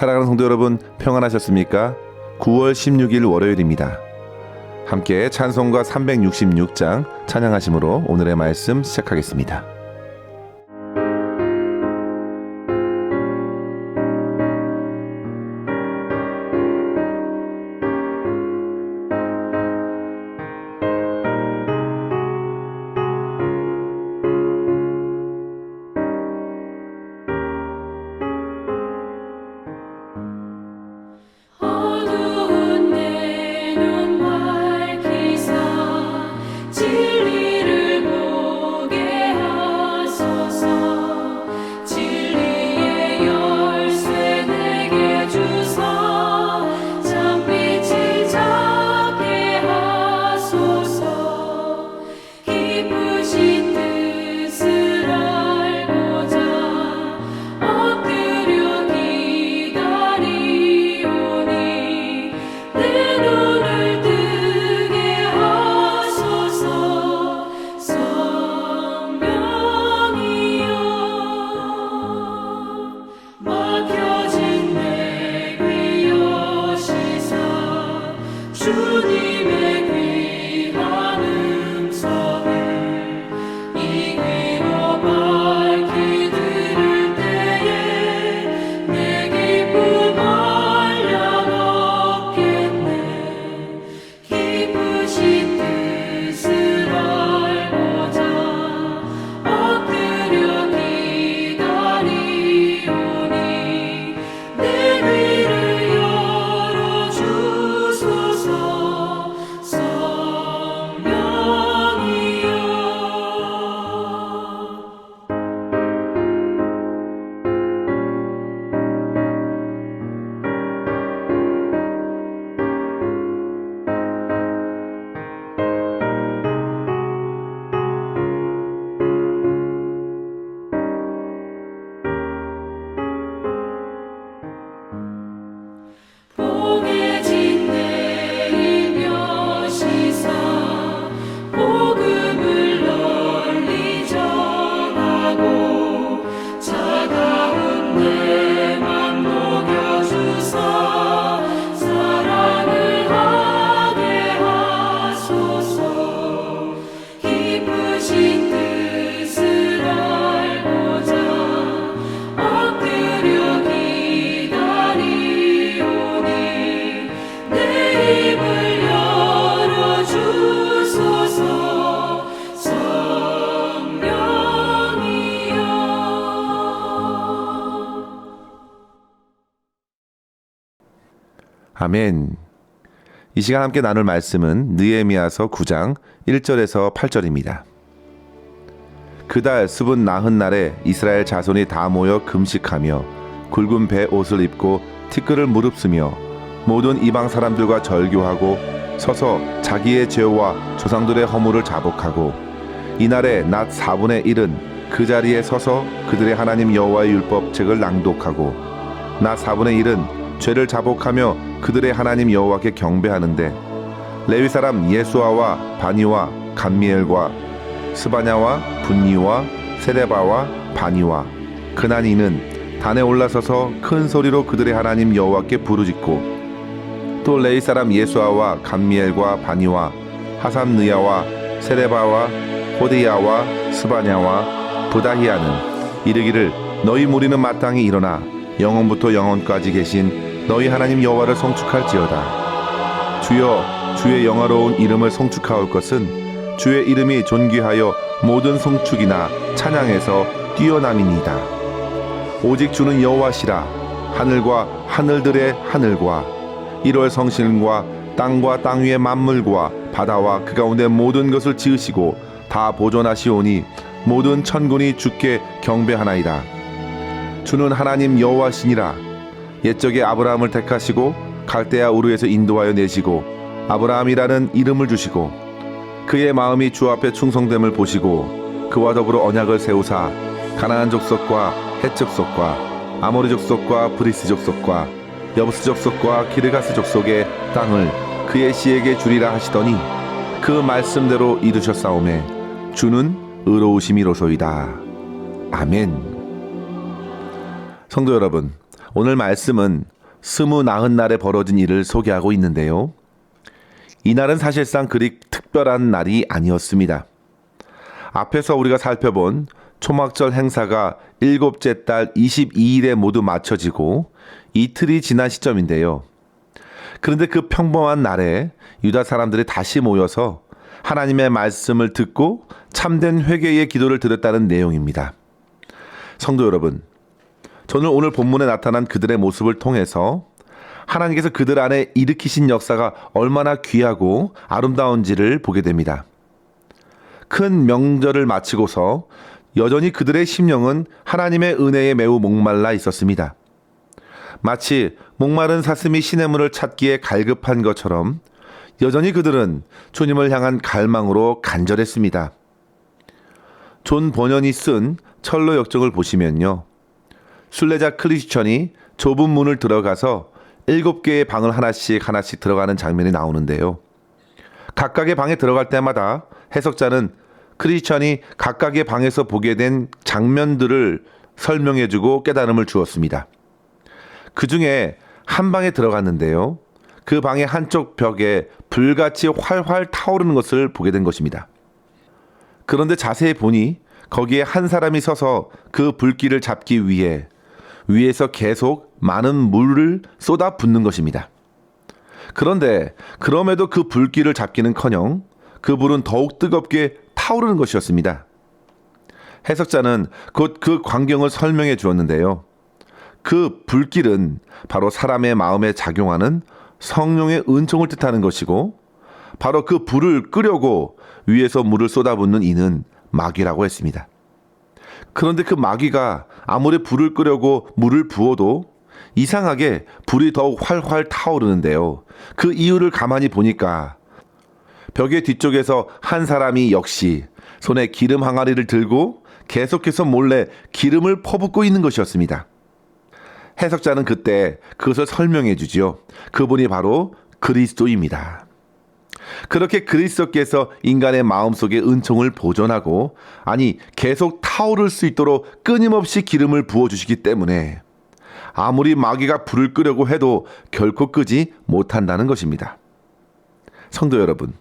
사랑하는 성도 여러분, 평안하셨습니까? 9월 16일 월요일입니다. 함께 찬송가 366장 찬양하심으로 오늘의 말씀 시작하겠습니다. 아멘. 이 시간 함께 나눌 말씀은 느헤미야서 9장 1절에서 8절입니다. 그달 수분 나흔 날에 이스라엘 자손이 다 모여 금식하며 굵은 배 옷을 입고 티끌을 무릅쓰며 모든 이방 사람들과 절교하고 서서 자기의 죄와 조상들의 허물을 자복하고 이날에 낮 4분의 1은 그 자리에 서서 그들의 하나님 여호와의 율법책을 낭독하고 낮 4분의 1은 죄를 자복하며 그들의 하나님 여호와께 경배하는데 레위 사람 예수아와 바니와 감미엘과 스바냐와 분니와 세레바와 바니와 그나니는 단에 올라서서 큰 소리로 그들의 하나님 여호와께 부르짖고 또 레위 사람 예수아와 감미엘과 바니와 하삼느야와 세레바와 호디야와 스바냐와 부다히야는 이르기를 너희 무리는 마땅히 일어나 영원부터 영원까지 계신 너희 하나님 여호와를 송축할지어다. 주여 주의 영화로운 이름을 송축하올 것은 주의 이름이 존귀하여 모든 송축이나 찬양에서 뛰어남이니이다. 오직 주는 여호와시라. 하늘과 하늘들의 하늘과 1월 성신과 땅과 땅 위의 만물과 바다와 그 가운데 모든 것을 지으시고 다 보존하시오니 모든 천군이 주께 경배하나이다. 주는 하나님 여호와시니라 옛적에 아브라함을 택하시고 갈대아 우르에서 인도하여 내시고 아브라함이라는 이름을 주시고 그의 마음이 주 앞에 충성됨을 보시고 그와 더불어 언약을 세우사 가나안 족속과 헷 족속과 아모리 족속과 브리스 족속과 여부스 족속과 기르가스 족속의 땅을 그의 씨에게 주리라 하시더니 그 말씀대로 이루셨사오매 주는 의로우심이로소이다. 아멘. 성도 여러분, 오늘 말씀은 스무 나흔 날에 벌어진 일을 소개하고 있는데요. 이날은 사실상 그리 특별한 날이 아니었습니다. 앞에서 우리가 살펴본 초막절 행사가 일곱째 달 22일에 모두 마쳐지고 이틀이 지난 시점인데요. 그런데 그 평범한 날에 유다 사람들이 다시 모여서 하나님의 말씀을 듣고 참된 회개의 기도를 드렸다는 내용입니다. 성도 여러분, 저는 오늘 본문에 나타난 그들의 모습을 통해서 하나님께서 그들 안에 일으키신 역사가 얼마나 귀하고 아름다운지를 보게 됩니다. 큰 명절을 마치고서 여전히 그들의 심령은 하나님의 은혜에 매우 목말라 있었습니다. 마치 목마른 사슴이 시냇물을 찾기에 갈급한 것처럼 여전히 그들은 주님을 향한 갈망으로 간절했습니다. 존 번연이 쓴 철로 역정을 보시면요. 순례자 크리스천이 좁은 문을 들어가서 일곱 개의 방을 하나씩 하나씩 들어가는 장면이 나오는데요. 각각의 방에 들어갈 때마다 해석자는 크리스천이 각각의 방에서 보게 된 장면들을 설명해주고 깨달음을 주었습니다. 그 중에 한 방에 들어갔는데요. 그 방의 한쪽 벽에 불같이 활활 타오르는 것을 보게 된 것입니다. 그런데 자세히 보니 거기에 한 사람이 서서 그 불길을 잡기 위해 위에서 계속 많은 물을 쏟아 붓는 것입니다. 그런데 그럼에도 그 불길을 잡기는커녕 그 불은 더욱 뜨겁게 타오르는 것이었습니다. 해석자는 곧 그 광경을 설명해 주었는데요. 그 불길은 바로 사람의 마음에 작용하는 성령의 은총을 뜻하는 것이고 바로 그 불을 끄려고 위에서 물을 쏟아붓는 이는 마귀라고 했습니다. 그런데 그 마귀가 아무리 불을 끄려고 물을 부어도 이상하게 불이 더욱 활활 타오르는데요. 그 이유를 가만히 보니까 벽의 뒤쪽에서 한 사람이 역시 손에 기름 항아리를 들고 계속해서 몰래 기름을 퍼붓고 있는 것이었습니다. 해석자는 그때 그것을 설명해 주지요. 그분이 바로 그리스도입니다. 그렇게 그리스도께서 인간의 마음속에 은총을 보존하고 아니 계속 타오를 수 있도록 끊임없이 기름을 부어 주시기 때문에 아무리 마귀가 불을 끄려고 해도 결코 끄지 못한다는 것입니다. 성도 여러분,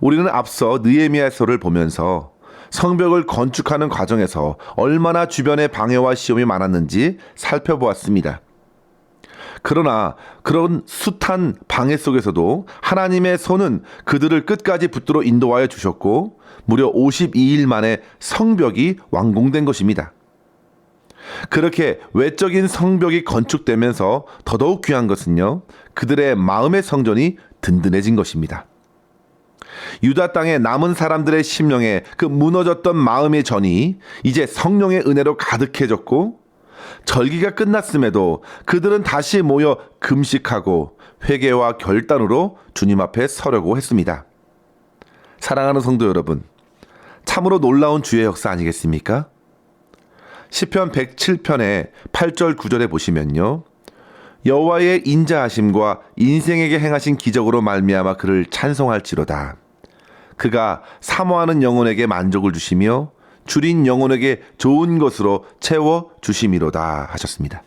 우리는 앞서 느헤미야서를 보면서 성벽을 건축하는 과정에서 얼마나 주변의 방해와 시험이 많았는지 살펴보았습니다. 그러나 그런 숱한 방해 속에서도 하나님의 손은 그들을 끝까지 붙들어 인도하여 주셨고 무려 52일 만에 성벽이 완공된 것입니다. 그렇게 외적인 성벽이 건축되면서 더더욱 귀한 것은요, 그들의 마음의 성전이 든든해진 것입니다. 유다 땅에 남은 사람들의 심령에 그 무너졌던 마음의 전이 이제 성령의 은혜로 가득해졌고 절기가 끝났음에도 그들은 다시 모여 금식하고 회개와 결단으로 주님 앞에 서려고 했습니다. 사랑하는 성도 여러분, 참으로 놀라운 주의 역사 아니겠습니까? 시편 107편의 8절 9절에 보시면요. 여호와의 인자하심과 인생에게 행하신 기적으로 말미암아 그를 찬송할지로다. 그가 사모하는 영혼에게 만족을 주시며 줄인 영혼에게 좋은 것으로 채워 주심이로다 하셨습니다.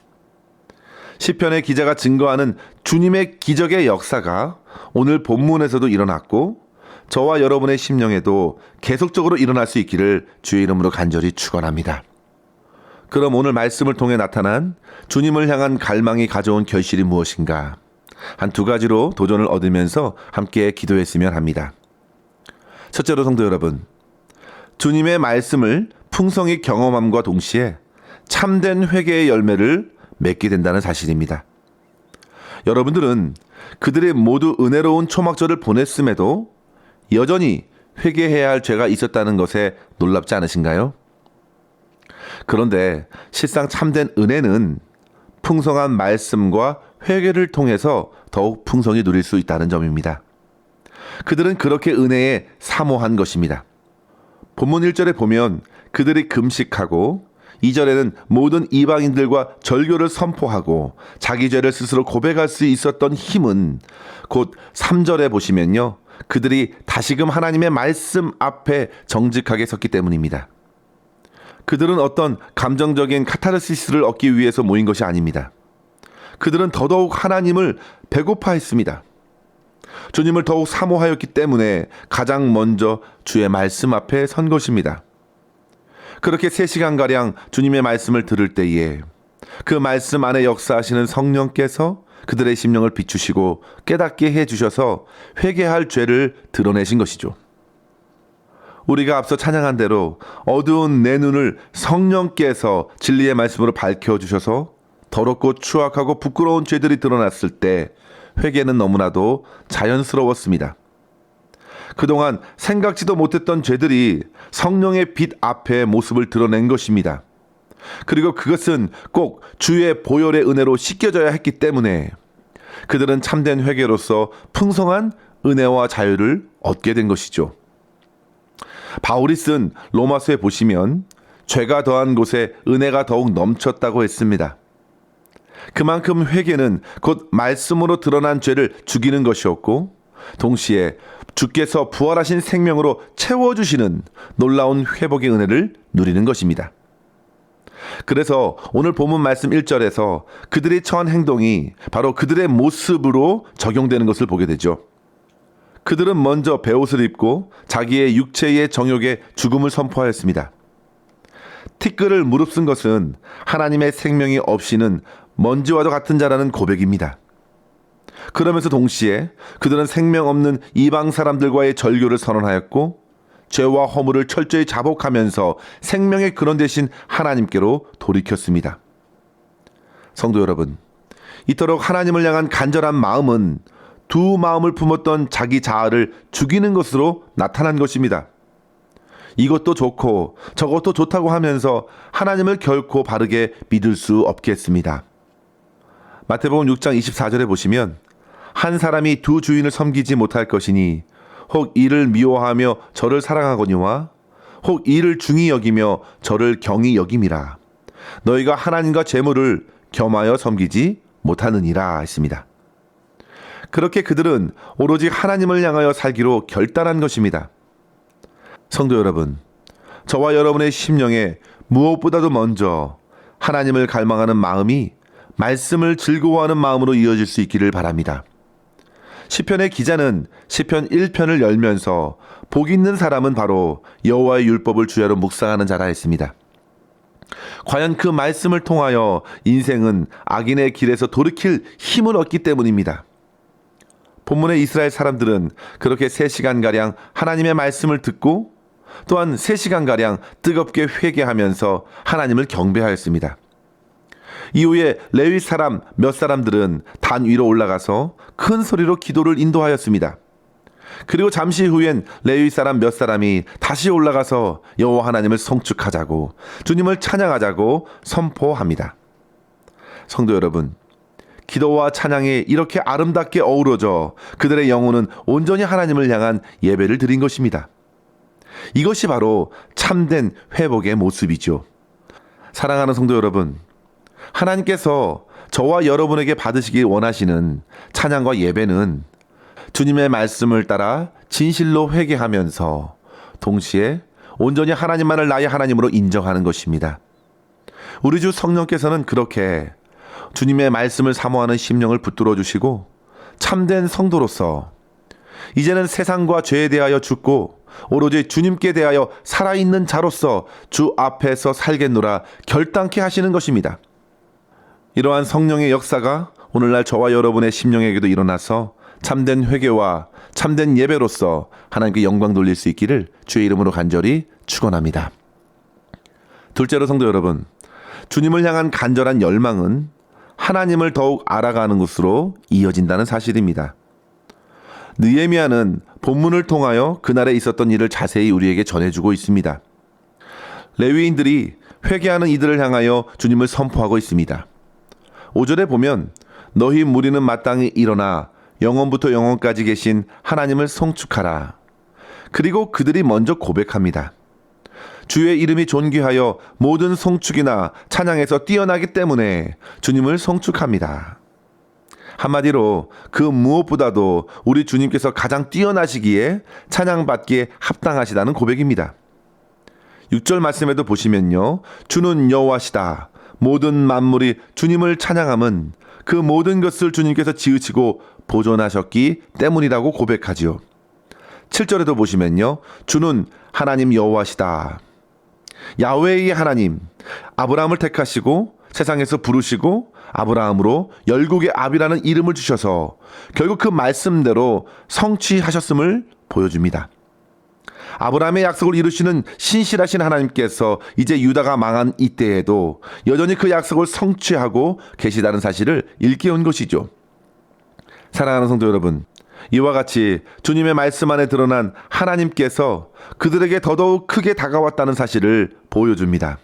시편의 기자가 증거하는 주님의 기적의 역사가 오늘 본문에서도 일어났고 저와 여러분의 심령에도 계속적으로 일어날 수 있기를 주의 이름으로 간절히 축원합니다. 그럼 오늘 말씀을 통해 나타난 주님을 향한 갈망이 가져온 결실이 무엇인가? 한 두 가지로 도전을 얻으면서 함께 기도했으면 합니다. 첫째로 성도 여러분, 주님의 말씀을 풍성히 경험함과 동시에 참된 회개의 열매를 맺게 된다는 사실입니다. 여러분들은 그들의 모두 은혜로운 초막절을 보냈음에도 여전히 회개해야 할 죄가 있었다는 것에 놀랍지 않으신가요? 그런데 실상 참된 은혜는 풍성한 말씀과 회개를 통해서 더욱 풍성히 누릴 수 있다는 점입니다. 그들은 그렇게 은혜에 사모한 것입니다. 본문 1절에 보면 그들이 금식하고 2절에는 모든 이방인들과 절교를 선포하고 자기 죄를 스스로 고백할 수 있었던 힘은 곧 3절에 보시면요. 그들이 다시금 하나님의 말씀 앞에 정직하게 섰기 때문입니다. 그들은 어떤 감정적인 카타르시스를 얻기 위해서 모인 것이 아닙니다. 그들은 더더욱 하나님을 배고파했습니다. 주님을 더욱 사모하였기 때문에 가장 먼저 주의 말씀 앞에 선 것입니다. 그렇게 3시간가량 주님의 말씀을 들을 때에 그 말씀 안에 역사하시는 성령께서 그들의 심령을 비추시고 깨닫게 해 주셔서 회개할 죄를 드러내신 것이죠. 우리가 앞서 찬양한 대로 어두운 내 눈을 성령께서 진리의 말씀으로 밝혀 주셔서 더럽고 추악하고 부끄러운 죄들이 드러났을 때 회개는 너무나도 자연스러웠습니다. 그동안 생각지도 못했던 죄들이 성령의 빛 앞에 모습을 드러낸 것입니다. 그리고 그것은 꼭 주의 보혈의 은혜로 씻겨져야 했기 때문에 그들은 참된 회개로서 풍성한 은혜와 자유를 얻게 된 것이죠. 바울이 쓴 로마서에 보시면 죄가 더한 곳에 은혜가 더욱 넘쳤다고 했습니다. 그만큼 회개는 곧 말씀으로 드러난 죄를 죽이는 것이었고 동시에 주께서 부활하신 생명으로 채워주시는 놀라운 회복의 은혜를 누리는 것입니다. 그래서 오늘 본문 말씀 1절에서 그들이 처한 행동이 바로 그들의 모습으로 적용되는 것을 보게 되죠. 그들은 먼저 베옷을 입고 자기의 육체의 정욕에 죽음을 선포하였습니다. 티끌을 무릅쓴 것은 하나님의 생명이 없이는 먼지와도 같은 자라는 고백입니다. 그러면서 동시에 그들은 생명 없는 이방 사람들과의 절교를 선언하였고 죄와 허물을 철저히 자복하면서 생명의 근원 대신 하나님께로 돌이켰습니다. 성도 여러분, 이토록 하나님을 향한 간절한 마음은 두 마음을 품었던 자기 자아를 죽이는 것으로 나타난 것입니다. 이것도 좋고 저것도 좋다고 하면서 하나님을 결코 바르게 믿을 수 없겠습니다. 마태복음 6장 24절에 보시면 한 사람이 두 주인을 섬기지 못할 것이니 혹 이를 미워하며 저를 사랑하거니와 혹 이를 중히 여기며 저를 경히 여김이라 너희가 하나님과 재물을 겸하여 섬기지 못하느니라 했습니다. 그렇게 그들은 오로지 하나님을 향하여 살기로 결단한 것입니다. 성도 여러분, 저와 여러분의 심령에 무엇보다도 먼저 하나님을 갈망하는 마음이 말씀을 즐거워하는 마음으로 이어질 수 있기를 바랍니다. 시편의 기자는 시편 1편을 열면서 복 있는 사람은 바로 여호와의 율법을 주야로 묵상하는 자라 했습니다. 과연 그 말씀을 통하여 인생은 악인의 길에서 돌이킬 힘을 얻기 때문입니다. 본문의 이스라엘 사람들은 그렇게 3시간가량 하나님의 말씀을 듣고 또한 3시간가량 뜨겁게 회개하면서 하나님을 경배하였습니다. 이후에 레위 사람 몇 사람들은 단 위로 올라가서 큰 소리로 기도를 인도하였습니다. 그리고 잠시 후엔 레위 사람 몇 사람이 다시 올라가서 여호와 하나님을 성축하자고 주님을 찬양하자고 선포합니다. 성도 여러분, 기도와 찬양이 이렇게 아름답게 어우러져 그들의 영혼은 온전히 하나님을 향한 예배를 드린 것입니다. 이것이 바로 참된 회복의 모습이죠. 사랑하는 성도 여러분, 하나님께서 저와 여러분에게 받으시기 원하시는 찬양과 예배는 주님의 말씀을 따라 진실로 회개하면서 동시에 온전히 하나님만을 나의 하나님으로 인정하는 것입니다. 우리 주 성령께서는 그렇게 주님의 말씀을 사모하는 심령을 붙들어 주시고 참된 성도로서 이제는 세상과 죄에 대하여 죽고 오로지 주님께 대하여 살아있는 자로서 주 앞에서 살겠노라 결단케 하시는 것입니다. 이러한 성령의 역사가 오늘날 저와 여러분의 심령에게도 일어나서 참된 회개와 참된 예배로서 하나님께 영광 돌릴 수 있기를 주의 이름으로 간절히 축원합니다. 둘째로 성도 여러분, 주님을 향한 간절한 열망은 하나님을 더욱 알아가는 것으로 이어진다는 사실입니다. 느에미아는 본문을 통하여 그날에 있었던 일을 자세히 우리에게 전해주고 있습니다. 레위인들이 회개하는 이들을 향하여 주님을 선포하고 있습니다. 5절에 보면 너희 무리는 마땅히 일어나 영원부터 영원까지 계신 하나님을 송축하라. 그리고 그들이 먼저 고백합니다. 주의 이름이 존귀하여 모든 송축이나 찬양에서 뛰어나기 때문에 주님을 송축합니다. 한마디로 그 무엇보다도 우리 주님께서 가장 뛰어나시기에 찬양받기에 합당하시다는 고백입니다. 6절 말씀에도 보시면요. 주는 여호와시다. 모든 만물이 주님을 찬양함은 그 모든 것을 주님께서 지으시고 보존하셨기 때문이라고 고백하지요. 7절에도 보시면요. 주는 하나님 여호와시다. 야훼의 하나님 아브라함을 택하시고 세상에서 부르시고 아브라함으로 열국의 아비라는 이름을 주셔서 결국 그 말씀대로 성취하셨음을 보여줍니다. 아브라함의 약속을 이루시는 신실하신 하나님께서 이제 유다가 망한 이때에도 여전히 그 약속을 성취하고 계시다는 사실을 일깨운 것이죠. 사랑하는 성도 여러분, 이와 같이 주님의 말씀 안에 드러난 하나님께서 그들에게 더더욱 크게 다가왔다는 사실을 보여줍니다.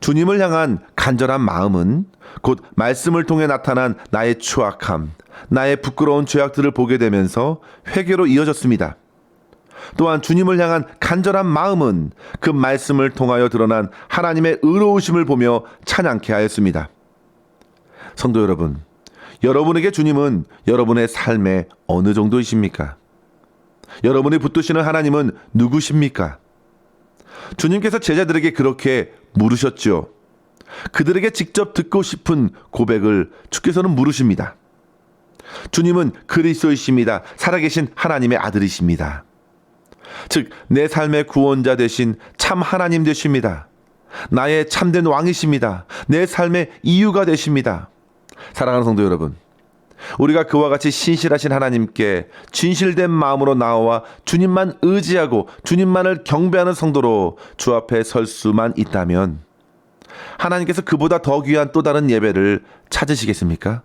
주님을 향한 간절한 마음은 곧 말씀을 통해 나타난 나의 추악함, 나의 부끄러운 죄악들을 보게 되면서 회개로 이어졌습니다. 또한 주님을 향한 간절한 마음은 그 말씀을 통하여 드러난 하나님의 의로우심을 보며 찬양케 하였습니다. 성도 여러분, 여러분에게 주님은 여러분의 삶에 어느 정도이십니까? 여러분이 붙드시는 하나님은 누구십니까? 주님께서 제자들에게 그렇게 물으셨죠. 그들에게 직접 듣고 싶은 고백을 주께서는 물으십니다. 주님은 그리스도이십니다. 살아계신 하나님의 아들이십니다. 즉, 내 삶의 구원자 되신 참 하나님 되십니다. 나의 참된 왕이십니다. 내 삶의 이유가 되십니다. 사랑하는 성도 여러분, 우리가 그와 같이 신실하신 하나님께 진실된 마음으로 나와 주님만 의지하고 주님만을 경배하는 성도로 주 앞에 설 수만 있다면 하나님께서 그보다 더 귀한 또 다른 예배를 찾으시겠습니까?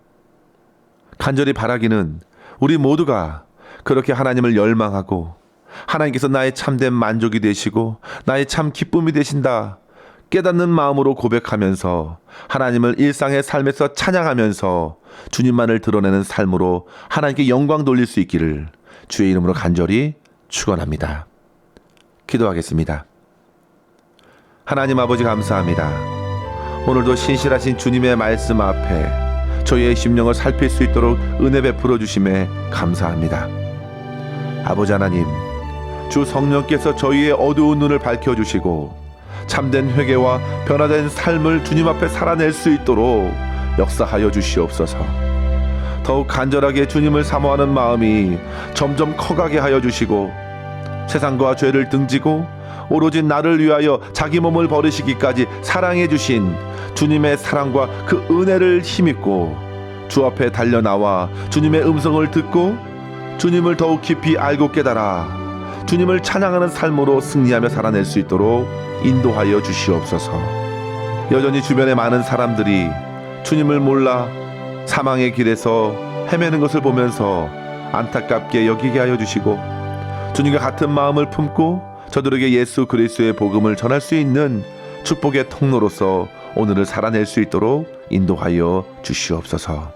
간절히 바라기는 우리 모두가 그렇게 하나님을 열망하고 하나님께서 나의 참된 만족이 되시고 나의 참 기쁨이 되신다. 깨닫는 마음으로 고백하면서 하나님을 일상의 삶에서 찬양하면서 주님만을 드러내는 삶으로 하나님께 영광 돌릴 수 있기를 주의 이름으로 간절히 축원합니다. 기도하겠습니다. 하나님 아버지 감사합니다. 오늘도 신실하신 주님의 말씀 앞에 저희의 심령을 살필 수 있도록 은혜 베풀어 주심에 감사합니다. 아버지 하나님, 주 성령께서 저희의 어두운 눈을 밝혀 주시고 참된 회개와 변화된 삶을 주님 앞에 살아낼 수 있도록 역사하여 주시옵소서. 더욱 간절하게 주님을 사모하는 마음이 점점 커가게 하여 주시고 세상과 죄를 등지고 오로지 나를 위하여 자기 몸을 버리시기까지 사랑해 주신 주님의 사랑과 그 은혜를 힘입고 주 앞에 달려 나와 주님의 음성을 듣고 주님을 더욱 깊이 알고 깨달아 주님을 찬양하는 삶으로 승리하며 살아낼 수 있도록 인도하여 주시옵소서. 여전히 주변에 많은 사람들이 주님을 몰라 사망의 길에서 헤매는 것을 보면서 안타깝게 여기게 하여 주시고 주님과 같은 마음을 품고 저들에게 예수 그리스도의 복음을 전할 수 있는 축복의 통로로서 오늘을 살아낼 수 있도록 인도하여 주시옵소서.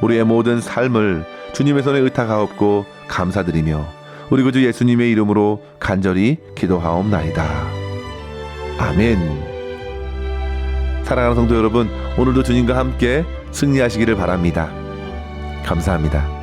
우리의 모든 삶을 주님의 손에 의탁하옵고 감사드리며 우리 구주 예수님의 이름으로 간절히 기도하옵나이다. 아멘. 사랑하는 성도 여러분, 오늘도 주님과 함께 승리하시기를 바랍니다. 감사합니다.